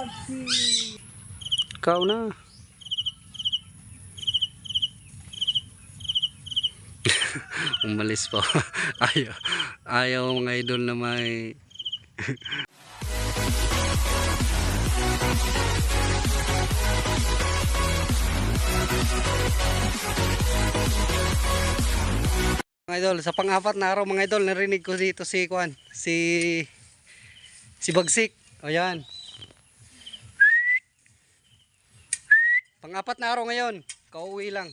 pagsi. Ikaw na. Umalis po. ayaw, ayaw mga idol na may mga idol, sa pang-apat na araw mga idol, narinig ko dito si Kwan, si si Bagsik. O yan. Pang-apat na araw ngayon, kauwi lang.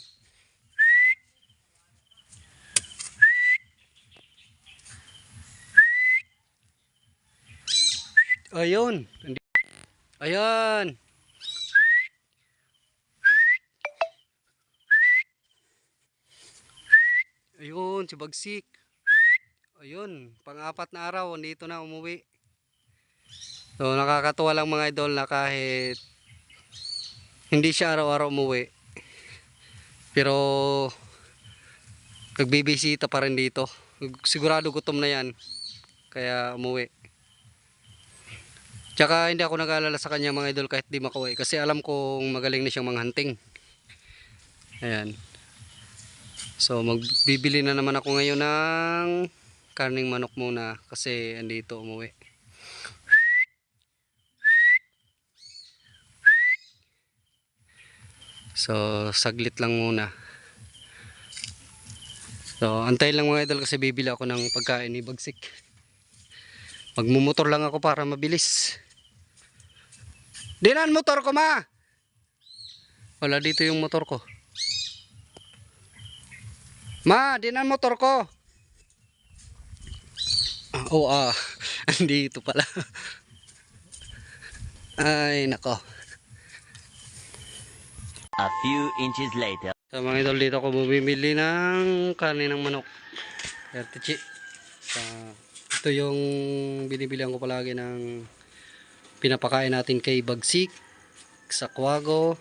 Ayun. Ayan. Ayun, si Bagsik. Ayun, pang-apat na araw, dito na umuwi. So, nakakatuwa lang mga idol na kahit hindi siya araw-araw umuwi. Pero, nagbibisita pa rin dito. Sigurado gutom na yan. Kaya umuwi. Tsaka hindi ako nag-aalala sa kanya mga idol kahit di makauwi. Kasi alam kong magaling na siyang manghunting. Ayan. So magbibili na naman ako ngayon ng karning manok muna. Kasi andito umuwi. So saglit lang muna. So antay lang mga idol kasi bibili ako ng pagkain ni Bagsik. Magmumotor lang ako para mabilis. Dinan motor ko ma. Wala dito yung motor ko. Ma, dinan motor ko. Ah, oh ah, andito pala. Ay, nako. A few inches later. Sa mga idol dito ako bumibili ng kanin ng manok. Ertichi. Sa ito yung binibilihan ko palagi ng pinapakain natin kay Bagsik, sa Kwago,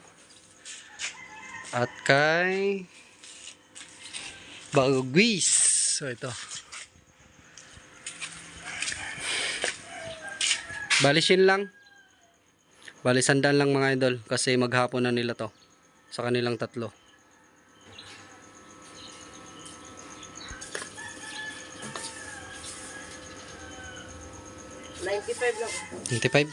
at kay Bagwis. So ito. Balisin lang. Bali sandal lang mga idol kasi maghapon na nila to sa kanilang tatlo. Ninety-five lang. 95?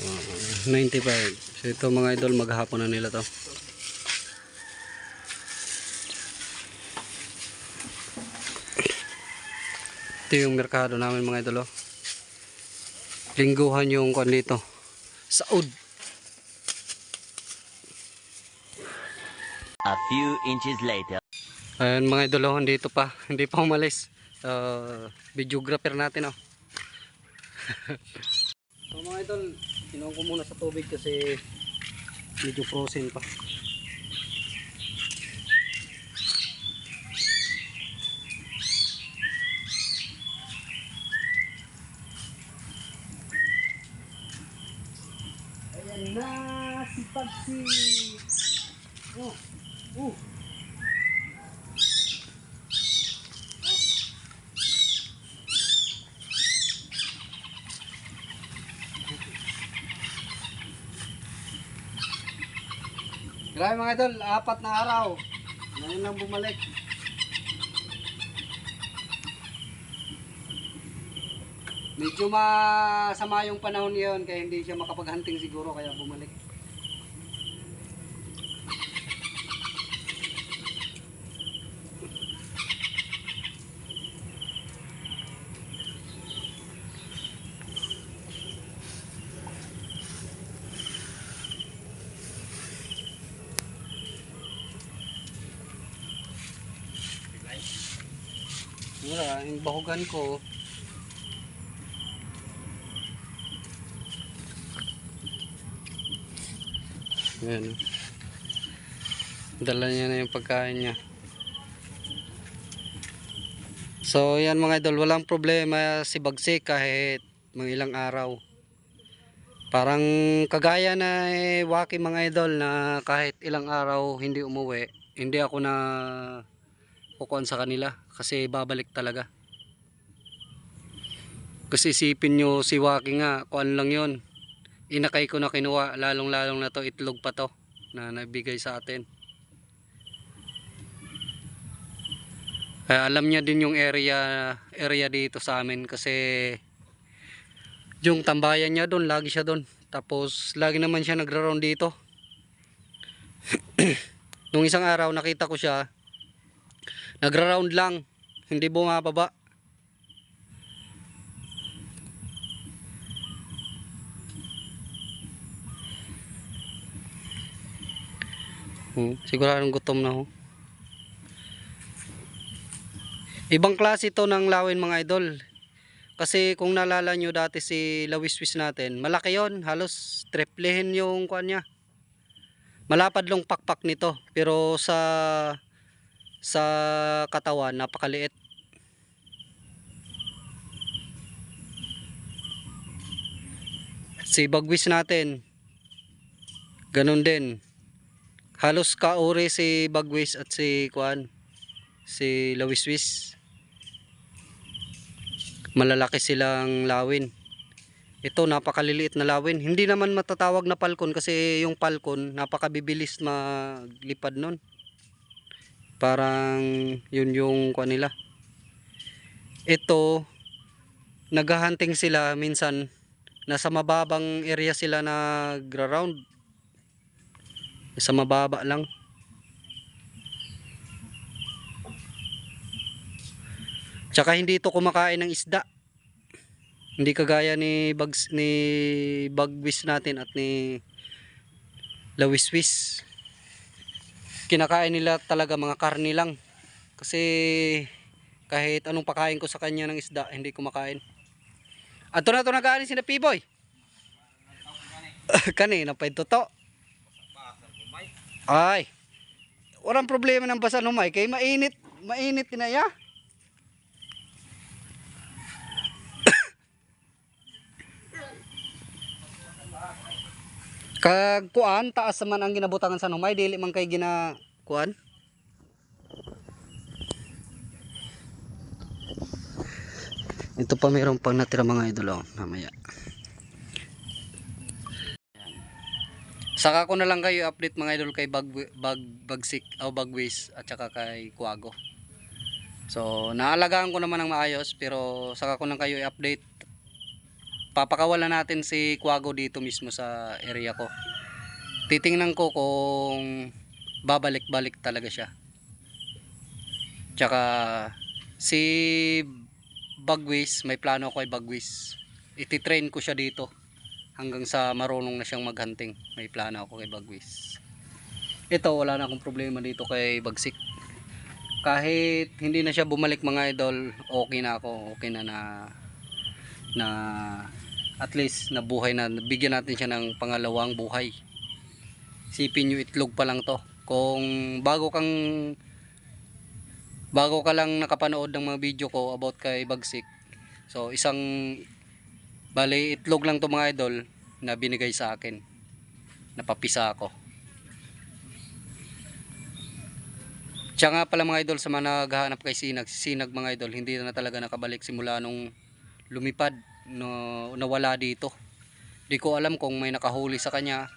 Uh, 95. So ito mga idol, maghapon na nila to. Ito yung merkado namin mga idol. Oh. Lingguhan yung kwan dito. Saud. A few inches later. Ayan mga idol, oh, dito pa. Hindi pa umalis. Uh, videographer natin oh. so mga idol, kinuha ko muna sa tubig kasi medyo frozen pa. Ayan na si pagsi. Oh, oh. Grabe mga idol, apat na araw. Ngayon lang bumalik. Medyo masama yung panahon yun kaya hindi siya makapag-hunting siguro kaya bumalik. Wala, yung bahugan ko. Ayan. Dala niya na yung pagkain niya. So, yan mga idol, walang problema si Bagsik kahit mga ilang araw. Parang kagaya na eh, waki mga idol na kahit ilang araw hindi umuwi, hindi ako na kukuan sa kanila kasi babalik talaga. Kasi isipin nyo si Waki nga, kuan lang yon Inakay ko na kinuha, lalong lalong na to, itlog pa to na nabigay sa atin. Kaya alam niya din yung area area dito sa amin kasi yung tambayan niya doon, lagi siya doon. Tapos lagi naman siya nagra-round dito. Nung isang araw nakita ko siya, nagra-round lang, hindi bumababa. Hmm, siguradong gutom na ho. Ibang klase to ng lawin mga idol. Kasi kung nalala nyo dati si lawiswis natin, malaki yon halos triplehin yung kuan niya. Malapad lang pakpak nito, pero sa sa katawan napakaliit. Si bagwis natin, ganun din. Halos kauri si bagwis at si kuan, si lawiswis malalaki silang lawin. Ito napakaliliit na lawin. Hindi naman matatawag na palkon kasi yung palkon napakabibilis maglipad nun. Parang yun yung kuha nila. Ito naghahunting sila minsan nasa mababang area sila nagra-round. Sa mababa lang. Tsaka hindi ito kumakain ng isda. Hindi kagaya ni bags ni bagwis natin at ni lawiswis. Kinakain nila talaga mga karni lang. Kasi kahit anong pakain ko sa kanya ng isda, hindi kumakain. Ato na to nagaani si na Piboy. Kanina pa ito to. Ay. Walang problema ng basa numay kay mainit, mainit tinaya. Kag kuan taas man ang ginabutangan sa numay dili man kay gina kuan. Ito pa mayroon pang natira mga idol oh, mamaya. Saka ko na lang kayo update mga idol kay bag, bag bagsik o bagwis at saka kay kuago. So naalagaan ko naman ng maayos pero saka ko lang kayo i-update papakawalan natin si Quago dito mismo sa area ko. Titingnan ko kung babalik-balik talaga siya. Tsaka si Bagwis, may plano ako kay Bagwis. Ititrain ko siya dito hanggang sa marunong na siyang maghunting. May plano ako kay Bagwis. Ito wala na akong problema dito kay Bagsik. Kahit hindi na siya bumalik mga idol, okay na ako. Okay na na na at least nabuhay na bigyan natin siya ng pangalawang buhay. Sipin nyo itlog pa lang to. Kung bago kang bago ka lang nakapanood ng mga video ko about kay Bagsik so isang bali itlog lang to mga idol na binigay sa akin. Napapisa ako. Siya nga pala mga idol sa mga naghahanap kay Sinag, si Sinag mga idol, hindi na talaga nakabalik simula nung lumipad no nawala dito. Di ko alam kung may nakahuli sa kanya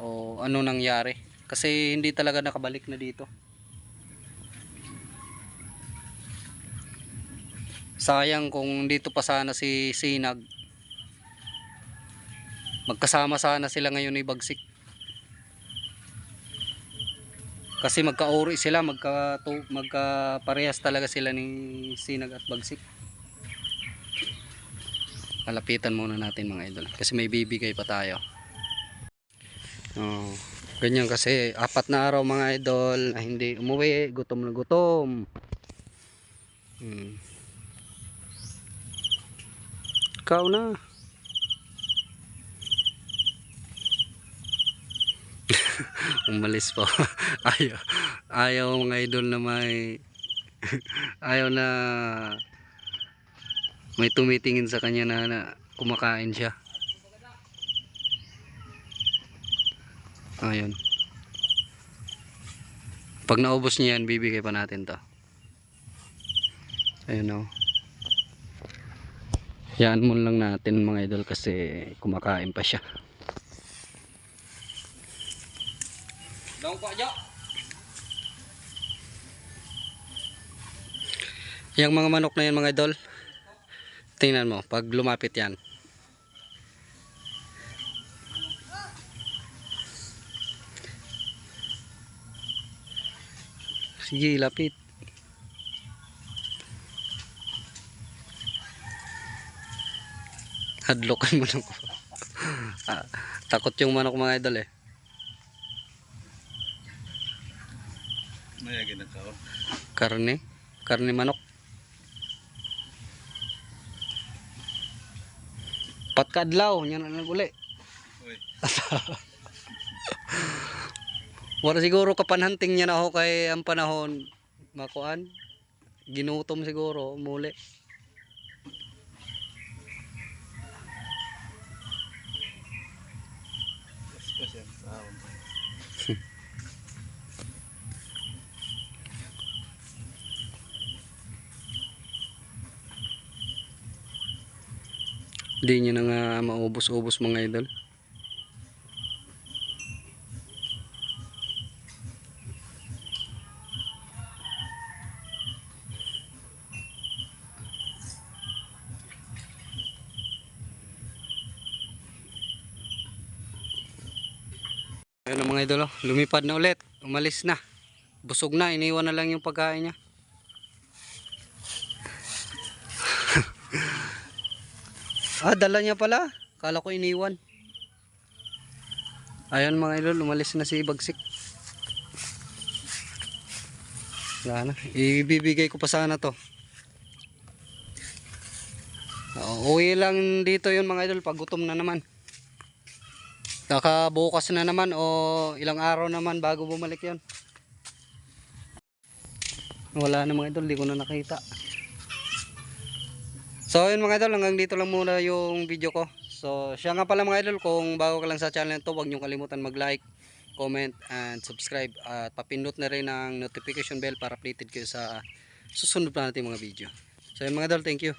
o ano nangyari kasi hindi talaga nakabalik na dito. Sayang kung dito pa sana si Sinag. Magkasama sana sila ngayon ni Bagsik. Kasi magkauri sila, magka magkaparehas talaga sila ni Sinag at Bagsik malapitan muna natin mga idol. Kasi may bibigay pa tayo. Oh, ganyan kasi apat na araw mga idol na hindi umuwi gutom na gutom. Hmm. ikaw na. Umalis po. Ayaw ayaw mga idol na may ayaw na may tumitingin sa kanya na, na kumakain siya ayun pag naubos niya yan bibigay pa natin to ayun o Yan mo lang natin mga idol kasi kumakain pa siya. Dong po, Jo. Yung mga manok na yan mga idol. Tingnan mo, pag lumapit yan. Sige, lapit. Hadlokan mo lang. Ah, takot yung manok mga idol eh. Mayagin na kao. Karne. Karne manok. Patkadlaw. Yan ang uli. Uy. Wala siguro kapanhanting niya na ako kay ang panahon makuan. Ginutom siguro muli. Paspas yan. Sahon. Hindi niya na nga maubos-ubos mga idol. Ayun na mga idol, oh. lumipad na ulit. Umalis na. Busog na, iniwan na lang yung pagkain niya. Ah, dala niya pala. Kala ko iniwan. Ayun mga idol, umalis na si Bagsik. Wala na. Ibibigay ko pa sana to. Oo, uwi lang dito yun mga idol pag gutom na naman. Saka bukas na naman o ilang araw naman bago bumalik yon. Wala na mga idol, di ko na nakita. So yun mga idol, hanggang dito lang muna yung video ko. So siya nga pala mga idol, kung bago ka lang sa channel to, huwag niyong kalimutan mag-like, comment, and subscribe. At papindot na rin ang notification bell para updated kayo sa susunod pa natin mga video. So yun mga idol, thank you.